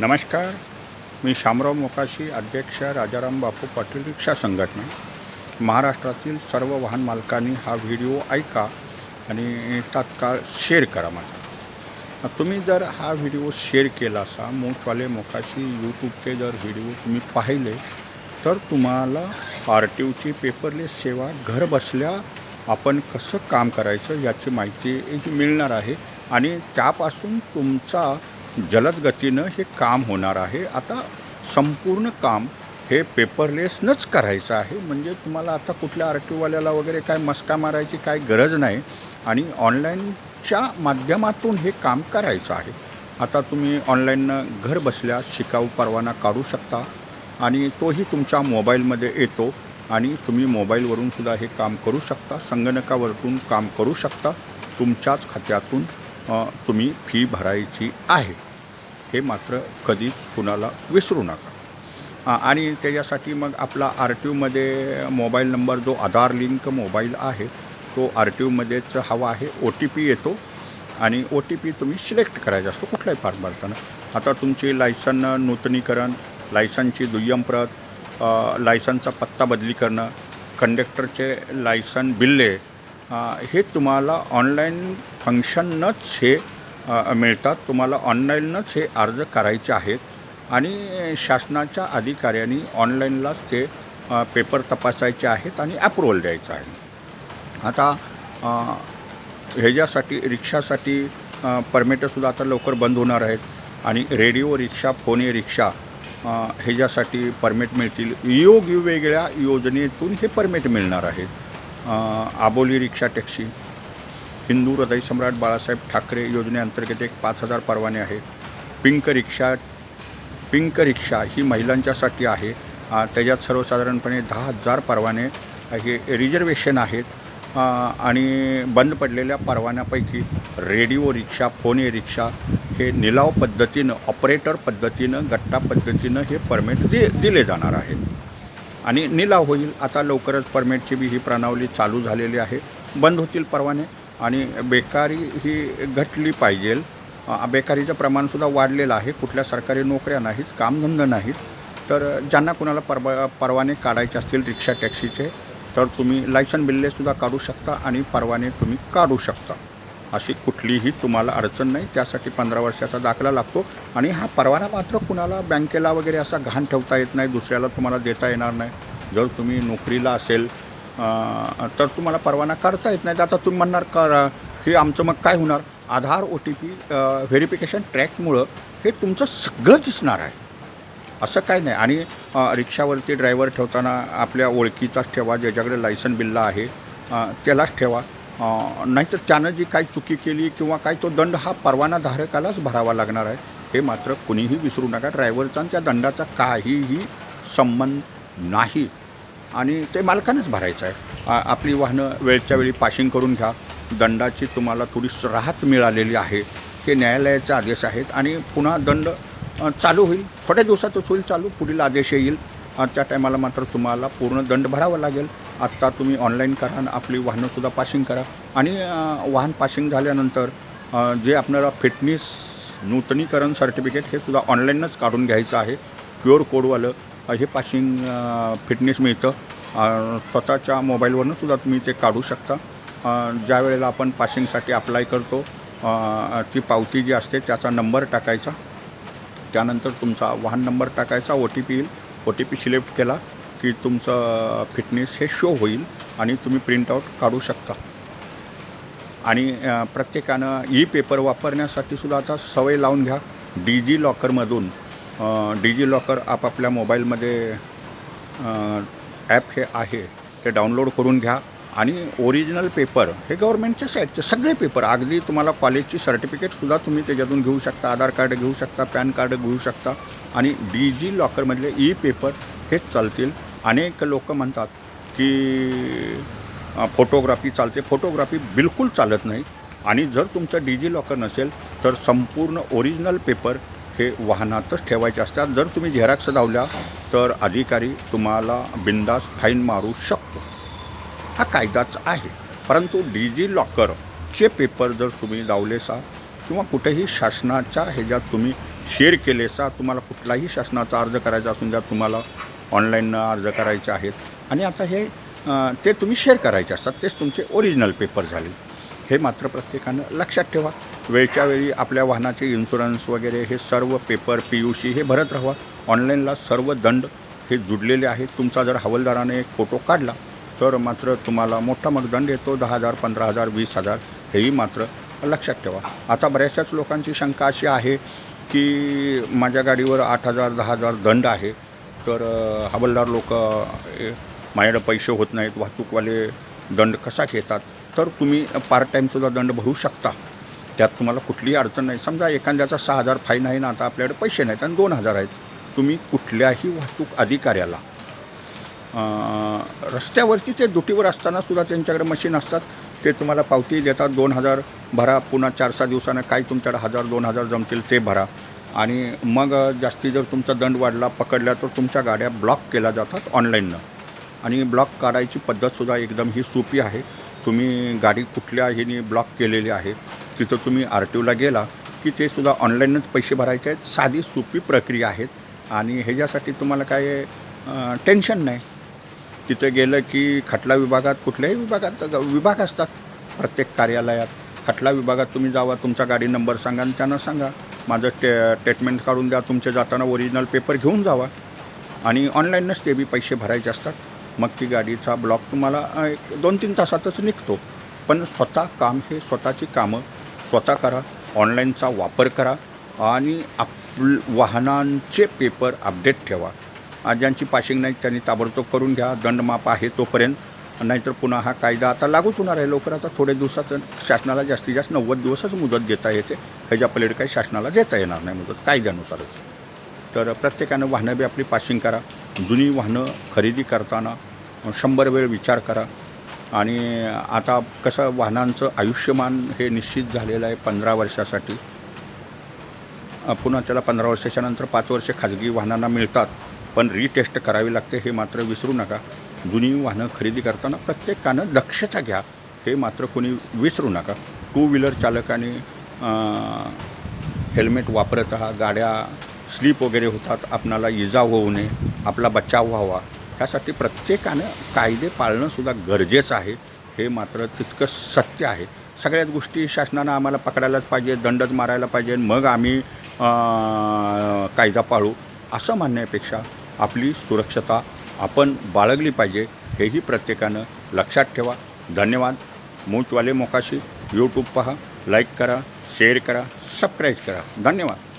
नमस्कार. मी शामराव मोकाशी अध्यक्ष राजाराम बापू पाटील रिक्षा संघटना. महाराष्ट्रातील सर्व वाहन मालकांनी हा व्हिडिओ ऐका आणि तात्काळ शेअर करा माझा. तुम्ही जर हा व्हिडिओ शेअर केला असा मोठवाले मोकाशी यूट्यूबचे जर व्हिडिओ तुम्ही पाहिले तर तुम्हाला आर टी ओची पेपरलेस सेवा घर बसल्या आपण कसं काम करायचं याची माहिती मिळणार आहे आणि त्यापासून तुमचा जलद गतीनं हे काम होणार आहे. आता संपूर्ण काम हे पेपरलेसनंच करायचं आहे. म्हणजे तुम्हाला आता कुठल्या आर टी ओवाल्याला वगैरे काय मस्का मारायची काय गरज नाही. आणि ऑनलाईनच्या माध्यमातून हे काम करायचं आहे. आता तुम्ही ऑनलाईननं घर बसल्या शिकाऊ परवाना काढू शकता. आणि तोही तुमच्या मोबाईलमध्ये येतो. आणि तुम्ही मोबाईलवरून सुद्धा हे काम करू शकता. संगणकावरून काम करू शकता. तुमच्याच खात्यातून तुम्ही फी भरायची आहे. हे मात्र कधीच कुणाला विसरू नका. आणि त्याच्यासाठी मग आपला आर टी ओमध्ये मोबाईल नंबर जो आधार लिंक मोबाईल आहे तो आर टी ओमध्येच हवा आहे. ओ टी पी येतो आणि ओ टी पी तुम्ही सिलेक्ट करायचा असतो कुठलाही फॉर्म भरताना आता तुमची लायसन नूतनीकरण लायसनची दुय्यम प्रत लायसनचा पत्ता बदली करणं कंडक्टरचे लायसन बिल्ले हे तुम्हाला ऑनलाईन फंक्शननंच हे मिळतात. तुम्हाला ऑनलाईनच हे अर्ज करायचे आहेत. आणि शासनाच्या अधिकाऱ्यांनी ऑनलाईनलाच ते पेपर तपासायचे आहेत आणि अप्रुव्हल द्यायचं आहे. आता ह्याच्यासाठी रिक्षासाठी परमिटंसुद्धा आता लवकर बंद होणार आहेत. आणि रेडिओ रिक्षा फोने रिक्षा ह्याच्यासाठी परमिट मिळतील. योग वेगळ्या योजनेतून हे परमिट मिळणार आहेत. आबोली रिक्षा टॅक्सी हिंदू हृदय सम्राट बाळासाहेब ठाकरे योजनेअंतर्गत एक पाच हजार परवाने आहेत. पिंक रिक्षा पिंक रिक्षा ही महिलांच्यासाठी आहे. त्याच्यात सर्वसाधारणपणे दहा हजार परवाने हे रिझर्वेशन आहेत. आणि बंद पडलेल्या परवान्यापैकी रेडिओ रिक्षा फोन ए रिक्षा हे निलाव पद्धतीनं ऑपरेटर पद्धतीनं गट्टा पद्धतीनं हे परमिट दि दिले जाणार आहेत. आणि निलाव होईल. आता लवकरच परमिटची बी ही प्रणावली चालू झालेली आहे. बंद होतील परवाने आणि बेकारी ही घटली पाहिजे. बेकारीचं प्रमाणसुद्धा वाढलेलं आहे. कुठल्या सरकारी नोकऱ्या नाहीत कामधंदा नाहीत. तर ज्यांना कुणाला परवा परवाने काढायचे असतील रिक्षा टॅक्सीचे तर तुम्ही लायसन बिल्लेसुद्धा काढू शकता आणि परवाने तुम्ही काढू शकता. अशी कुठलीही तुम्हाला अडचण नाही. त्यासाठी पंधरा वर्षाचा दाखला लागतो आणि हा परवाना मात्र कुणाला बँकेला वगैरे असा घाण ठेवता येत नाही दुसऱ्याला तुम्हाला देता येणार नाही. जर तुम्ही नोकरीला असेल तर तुम्हाला परवाना काढता येत नाही. तर आता तुम्ही म्हणणार का हे आमचं मग काय होणार? Aadhaar O T P verification ट्रॅकमुळं हे तुमचं सगळं दिसणार आहे. असं काय नाही. आणि रिक्षावरती ड्रायव्हर ठेवताना आपल्या ओळखीचाच ठेवा ज्याच्याकडे लायसन बिल्ला आहे त्यालाच ठेवा. नाहीतर त्यानं जी काही चुकी केली किंवा काय तो दंड हा परवानाधारकालाच भरावा लागणार आहे हे मात्र कुणीही विसरू नका. ड्रायव्हरचा आणि त्या दंडाचा काहीही संबंध नाही. आणि ते मालकानेच भरायचं आहे. आपली वाहनं वेळच्या वेळी पाशिंग करून घ्या. दंडाची तुम्हाला थोडी राहत मिळालेली आहे हे न्यायालयाचे आदेश आहेत. आणि पुन्हा दंड चालू होईल. थोड्या दिवसातच होईल चालू. पुढील आदेश येईल. त्या टायमाला मात्र तुम्हाला पूर्ण दंड भरावा लागेल. आत्ता तुम्ही ऑनलाईन करा आपली वाहनंसुद्धा पाशिंग करा. आणि वाहन पाशिंग झाल्यानंतर जे आपल्याला फिटनेस नूतनीकरण सर्टिफिकेट हे सुद्धा ऑनलाईनच काढून घ्यायचं आहे. प्युअर कोडवालं हे पाशिंग फिटनेस मिळतं. स्वतःच्या मोबाईलवरनं सुद्धा तुम्ही ते काढू शकता. ज्या वेळेला आपण पाशिंगसाठी अप्लाय करतो ती पावती जी असते त्याचा नंबर टाकायचा. त्यानंतर तुमचा वाहन नंबर टाकायचा ओ टी पी येईल. ओ टी पी सिलेक्ट केला. की तुमचं फिटनेस हे शो होईल आणि तुम्ही प्रिंटआउट काढू शकता. आणि प्रत्येकानं ई पेपर वापरण्यासाठी सुद्धा आता सवय लावून घ्या. डिजी लॉकरमधून डिजी लॉकर आपापल्या मोबाईलमध्ये ॲप हे आहे ते डाउनलोड करून घ्या. आणि ओरिजिनल पेपर हे गव्हर्नमेंटच्या साईडचे सगळे पेपर अगदी तुम्हाला कॉलेजची सर्टिफिकेटसुद्धा तुम्ही त्याच्यातून घेऊ शकता आधार कार्ड घेऊ शकता पॅन कार्ड घेऊ शकता. आणि डी जी लॉकरमधले ई पेपर हेच चालतील. अनेक लोक म्हणतात की फोटोग्राफी चालते. फोटोग्राफी बिलकुल चालत नाही. आणि जर तुमचं डिजी लॉकर नसेल तर संपूर्ण ओरिजिनल पेपर हे वाहनातच ठेवायचे असतात. जर तुम्ही झेरॉक्स धावल्या तर अधिकारी तुम्हाला बिंदास फाईन मारू शकतो. हा कायदाच आहे. परंतु डिजी लॉकरचे पेपर जर तुम्ही लावलेसा किंवा कुठेही शासनाच्या ह्याच्यात तुम्ही शेअर केलेसा तुम्हाला कुठलाही शासनाचा अर्ज करायचा असून द्या तुम्हाला ऑनलाईन अर्ज करायचे आहेत. आणि आता हे ते तुम्ही शेअर करायचे असतात. तेच तुमचे ओरिजिनल पेपर झाले. हे मात्र प्रत्येकानं लक्षात ठेवा. वेळच्या वेळी आपल्या वाहनाचे इन्शुरन्स वगैरे हे सर्व पेपर पी यू सी हे भरत राहा. ऑनलाईनला सर्व दंड हे जुडलेले आहेत. तुमचा जर हवालदाराने एक फोटो काढला तर मात्र तुम्हाला मोठा मग दंड येतो. दहा हजार पंधरा हजार वीस हजार हेही मात्र लक्षात ठेवा. आता बऱ्याचशाच लोकांची शंका अशी आहे की माझ्या गाडीवर आठ हजार दहा हजार दंड आहे. तर हवलदार हवालदार लोक माझ्याकडे पैसे होत नाहीत वाहतूकवाले दंड कसा घेतात? तर तुम्ही पार्ट टाईमसुद्धा दंड भरू शकता. त्यात तुम्हाला कुठलीही अडचण नाही. समजा एखाद्याचा सहा हजार फाईन आहे ना आता आपल्याकडे पैसे नाहीत आणि दोन हजार आहेत. तुम्ही कुठल्याही वाहतूक अधिकाऱ्याला रस्त्यावरती ते दुटीवर असताना सुद्धा त्यांच्याकडे मशीन असतात. ते तुम्हाला पावती देतात. दोन हजार भरा. पुन्हा चार सहा दिवसानं काय तुमच्याकडे हजार दोन हजार जमतील ते भरा. आणि मग जास्ती जर तुमचा दंड वाढला पकडला तर तुमच्या गाड्या ब्लॉक केल्या जातात ऑनलाईननं. आणि ब्लॉक काढायची पद्धतसुद्धा एकदम ही सोपी आहे. तुम्ही गाडी कुठल्या ह्याने ब्लॉक केलेली आहे तिथं तुम्ही आर टी ओला गेला की ते सुद्धा ऑनलाईनच पैसे भरायचे आहेत. साधी सोपी प्रक्रिया आहेत. आणि ह्याच्यासाठी तुम्हाला काय टेन्शन नाही. तिथे गेलं की खटला विभागात कुठल्याही विभागात विभाग असतात प्रत्येक कार्यालयात. खटला विभागात तुम्ही जावा तुमचा गाडी नंबर सांगा आणि त्यांना सांगा. माझं टे स्टेटमेंट काढून द्या. तुमच्या जाताना ओरिजिनल पेपर घेऊन जावा. आणि ऑनलाईनच ते बी पैसे भरायचे असतात. मग ती गाडीचा ब्लॉक तुम्हाला एक दोन तीन तासातच निघतो. पण स्वतः काम हे स्वतःची कामं स्वतः करा. ऑनलाईनचा वापर करा. आणि आप वाहनांचे पेपर अपडेट ठेवा. ज्यांची पाशिंग नाही त्यांनी ताबडतोब करून घ्या. दंडमाप आहे तोपर्यंत. नाहीतर पुन्हा हा कायदा आता लागूच होणार आहे. लवकर आता थोडे दिवसात शासनाला जास्तीत जास्त नव्वद दिवसच मुदत देता येते. ह्याच्या पलीकडे काही शासनाला देता येणार नाही मुदत कायद्यानुसारच. तर प्रत्येकानं वाहनं बी आपली पासिंग करा. जुनी वाहनं खरेदी करताना शंभर वेळ विचार करा. आणि आता कसं वाहनांचं आयुष्यमान हे निश्चित झालेलं आहे पंधरा वर्षासाठी. पुन्हा त्याला पंधरा वर्षाच्या नंतर पाच वर्षे खाजगी वाहनांना मिळतात. पण रिटेस्ट करावी लागते हे मात्र विसरू नका. जुनी वाहनं खरेदी करताना प्रत्येकानं दक्षता घ्या. हे मात्र कोणी विसरू नका. टू व्हीलर चालकाने हेल्मेट वापरत आहात गाड्या स्लीप वगैरे होतात आपणाला इजा होऊ नये आपला बचाव व्हावा ह्यासाठी प्रत्येकानं कायदे पाळणंसुद्धा गरजेचं आहे. हे मात्र तितकं सत्य आहे. सगळ्याच गोष्टी शासनानं आम्हाला पकडायलाच पाहिजे दंडच मारायला पाहिजे मग आम्ही कायदा पाळू. असं म्हणण्यापेक्षा आपली सुरक्षता आपण बाळगली पाहिजे हेही प्रत्येकानं लक्षात ठेवा. धन्यवाद. मूचवाले मोकाशी. यूट्यूब पहा. लाईक करा. शेअर करा. सबस्क्राईब करा. धन्यवाद.